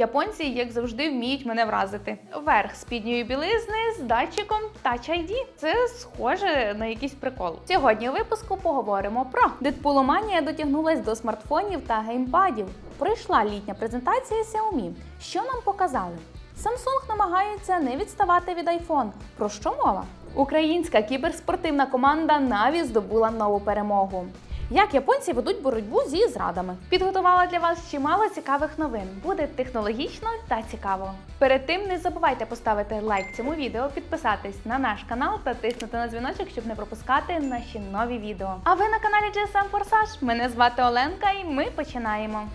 Японці, як завжди, вміють мене вразити. Верх спідньої білизни з датчиком Touch ID. Це схоже на якийсь прикол. Сьогодні у випуску поговоримо про Дедпуломанія дотягнулась до смартфонів та геймпадів. Пройшла літня презентація Xiaomi. Що нам показали? Samsung намагається не відставати від iPhone. Про що мова? Українська кіберспортивна команда Na'Vi здобула нову перемогу. Як японці ведуть боротьбу зі зрадами? Підготувала для вас чимало цікавих новин. Буде технологічно та цікаво. Перед тим не забувайте поставити лайк цьому відео, підписатись на наш канал та тиснути на дзвіночок, щоб не пропускати наші нові відео. А ви на каналі GSM Forsage. Мене звати Оленка, і ми починаємо.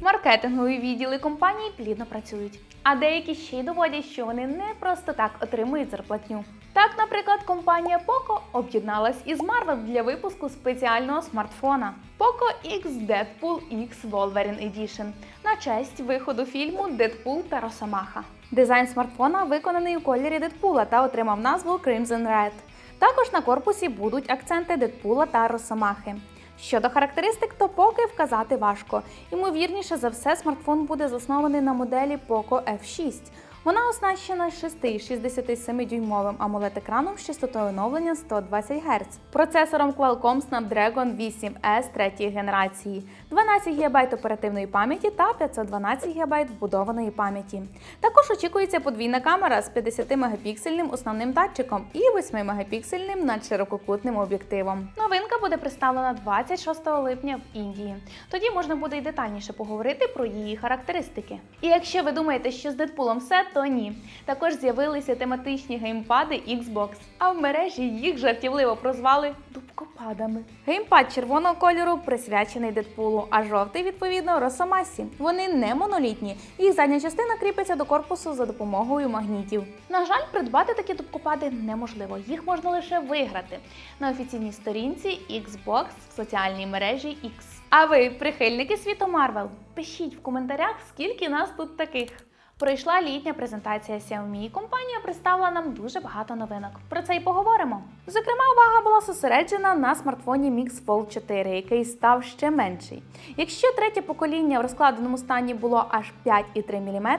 Маркетингові відділи компанії плідно працюють, а деякі ще й доводять, що вони не просто так отримують зарплатню. Так, наприклад, компанія Poco об'єдналась із Marvel для випуску спеціального смартфона Poco X Deadpool X Wolverine Edition на честь виходу фільму Дедпул та Росомаха. Дизайн смартфона виконаний у кольорі Дедпула та отримав назву Crimson Red. Також на корпусі будуть акценти Дедпула та Росомахи. Щодо характеристик, то поки вказати важко. Ймовірніше за все, смартфон буде заснований на моделі Poco F6. Вона оснащена 6,67 дюймовим amoled екраном з частотою оновлення 120 Гц, процесором Qualcomm Snapdragon 8S третьої генерації, 12 ГБ оперативної пам'яті та 512 ГБ вбудованої пам'яті. Також очікується подвійна камера з 50 мегапіксельним основним датчиком і 8 мегапіксельним надширококутним об'єктивом. Новинка буде представлена 26 липня в Індії. Тоді можна буде й детальніше поговорити про її характеристики. І якщо ви думаєте, що з Дедпулом все, то ні. Також з'явилися тематичні геймпади Xbox, а в мережі їх жартівливо прозвали дубкопадами. Геймпад червоного кольору присвячений Дедпулу, а жовтий, відповідно, Росомасі. Вони не монолітні. Їх задня частина кріпиться до корпусу за допомогою магнітів. На жаль, придбати такі дубкопади неможливо. Їх можна лише виграти на офіційній сторінці Xbox в соціальній мережі X. А ви, прихильники світу Марвел, пишіть в коментарях, скільки нас тут таких. Пройшла літня презентація Xiaomi, і компанія представила нам дуже багато новинок. Про це й поговоримо. Зокрема, увага була зосереджена на смартфоні Mix Fold 4, який став ще менший. Якщо третє покоління в розкладеному стані було аж 5,3 мм,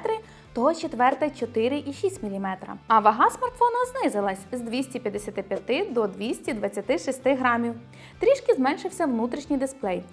то четверте 4,6 мм. А вага смартфона знизилась з 255 до 226 грамів. Трішки зменшився внутрішній дисплей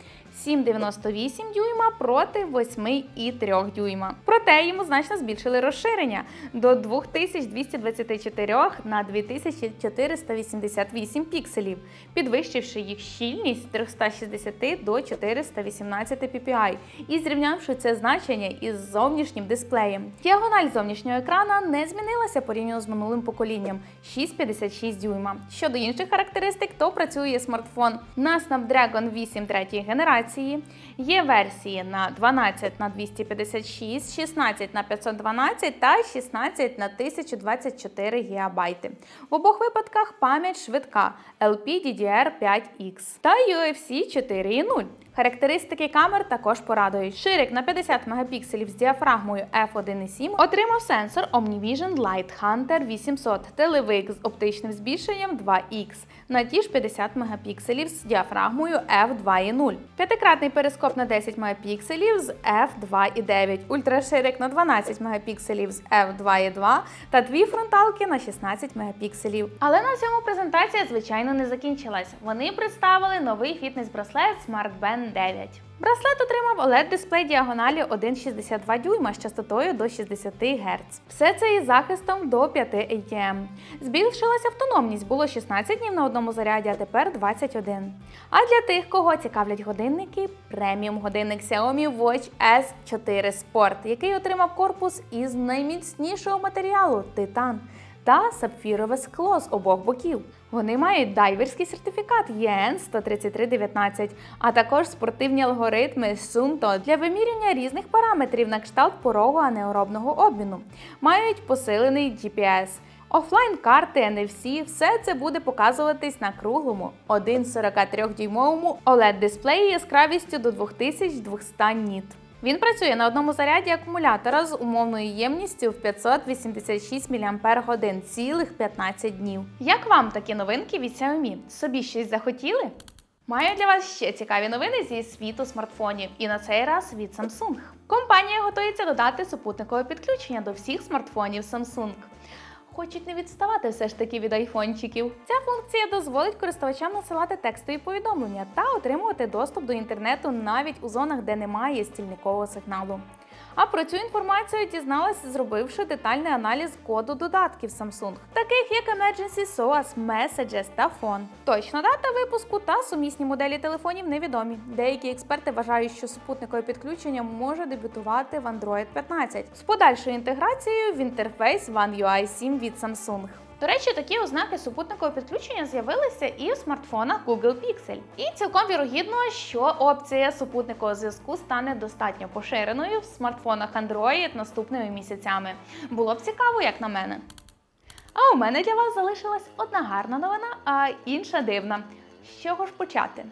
7,98 дюйма проти 8,3 дюйма. Проте йому значно збільшили розширення до 2224 на 2488 пікселів, підвищивши їх щільність з 360 до 418 ppi і зрівнявши це значення із зовнішнім дисплеєм. Діагональ зовнішнього екрана не змінилася порівняно з минулим поколінням 6,56 дюйма. Щодо інших характеристик, то працює смартфон на Snapdragon 8 третьої генерації інформації, Є версії на 12 на 256, 16 на 512 та 16 на 1024 ГБ. В обох випадках пам'ять швидка LPDDR5X та UFC 4.0. Характеристики камер також порадують. Ширик на 50 мегапікселів з діафрагмою f1.7 отримав сенсор OmniVision Light Hunter 800, телевик з оптичним збільшенням 2X на ті ж 50 мегапікселів з діафрагмою f2.0. П'ятикратний перископ на 10 мегапікселів з f2.9, ультраширик на 12 мегапікселів з f2.2 та дві фронталки на 16 мегапікселів. Але на цьому презентація, звичайно, не закінчилась. Вони представили новий фітнес-браслет SmartBand 9. Браслет отримав oled дисплей діагоналі 1,62 дюйма з частотою до 60 Гц. Все це із захистом до 5 ATM. Збільшилась автономність, було 16 днів на одному заряді, а тепер 21. А для тих, кого цікавлять годинники, преміум годинник Xiaomi Watch S4 Sport, який отримав корпус із найміцнішого матеріалу титан та сапфірове скло з обох боків. Вони мають дайверський сертифікат ЄН 13319, а також спортивні алгоритми Sunto для вимірювання різних параметрів на кшталт порогу анеоробного обміну. Мають посилений GPS. Офлайн карти, NFC – все це буде показуватись на круглому 1,43-дюймовому oled дисплеї яскравістю до 2200 ніт. Він працює на одному заряді акумулятора з умовною ємністю в 586 мАч цілих 15 днів. Як вам такі новинки від Xiaomi? Собі щось захотіли? Маю для вас ще цікаві новини зі світу смартфонів, і на цей раз від Samsung. Компанія готується додати супутникове підключення до всіх смартфонів Samsung. Хочуть не відставати все ж таки від айфончиків. Ця функція дозволить користувачам насилати текстові повідомлення та отримувати доступ до інтернету навіть у зонах, де немає стільникового сигналу. А про цю інформацію дізналась, зробивши детальний аналіз коду додатків Samsung, таких як Emergency SOAS, Messages та Phone. Точна дата випуску та сумісні моделі телефонів невідомі. Деякі експерти вважають, що супутникове підключення може дебютувати в Android 15 з подальшою інтеграцією в інтерфейс One UI 7 від Samsung. До речі, такі ознаки супутникового підключення з'явилися і в смартфонах Google Pixel. І цілком вірогідно, що опція супутникового зв'язку стане достатньо поширеною в смартфонах Android наступними місяцями. Було б цікаво, як на мене. А у мене для вас залишилась одна гарна новина, а інша дивна. З чого ж почати?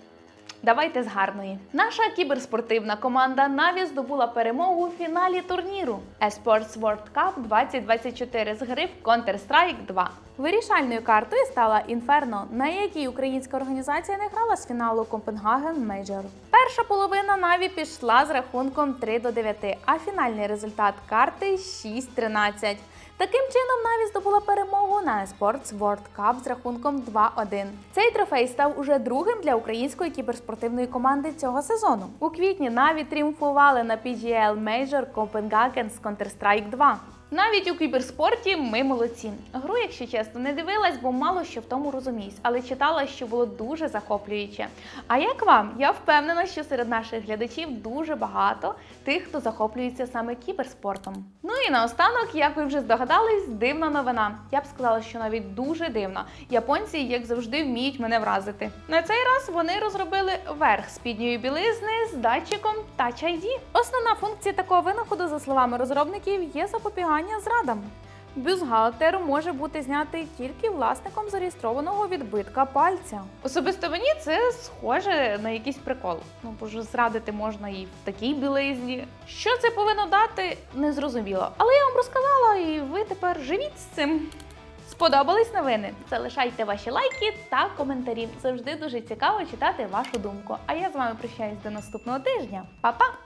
Давайте з гарної. Наша кіберспортивна команда Na'Vi здобула перемогу у фіналі турніру Esports World Cup 2024 з гри в Counter-Strike 2. Вирішальною картою стала Inferno, на якій українська організація не грала з фіналу Copenhagen Major. Перша половина Na'Vi пішла з рахунком 3 до 9, а фінальний результат карти 6-13. Таким чином Наві здобула перемогу на Esports World Cup з рахунком 2-1. Цей трофей став уже другим для української кіберспортивної команди цього сезону. У квітні Наві тріумфували на PGL Major Copenhagen з Counter-Strike 2. Навіть у кіберспорті ми молодці. Гру, якщо чесно, не дивилась, бо мало що в тому розуміюсь, але читала, що було дуже захоплююче. А як вам? Я впевнена, що серед наших глядачів дуже багато тих, хто захоплюється саме кіберспортом. Ну і наостанок, як ви вже здогадались, дивна новина. Я б сказала, що навіть дуже дивна. Японці, як завжди, вміють мене вразити. На цей раз вони розробили верх спідньої білизни з датчиком Touch ID. Основна функція такого винаходу, за словами розробників, є запобігання зрадам. Бюстгальтер може бути знятий тільки власником зареєстрованого відбитка пальця. Особисто мені це схоже на якийсь прикол. Ну бо ж зрадити можна і в такій білизні. Що це повинно дати, не зрозуміло. Але я вам розказала, і ви тепер живіть з цим. Сподобались новини? Залишайте ваші лайки та коментарі. Завжди дуже цікаво читати вашу думку. А я з вами прощаюсь до наступного тижня. Па-па!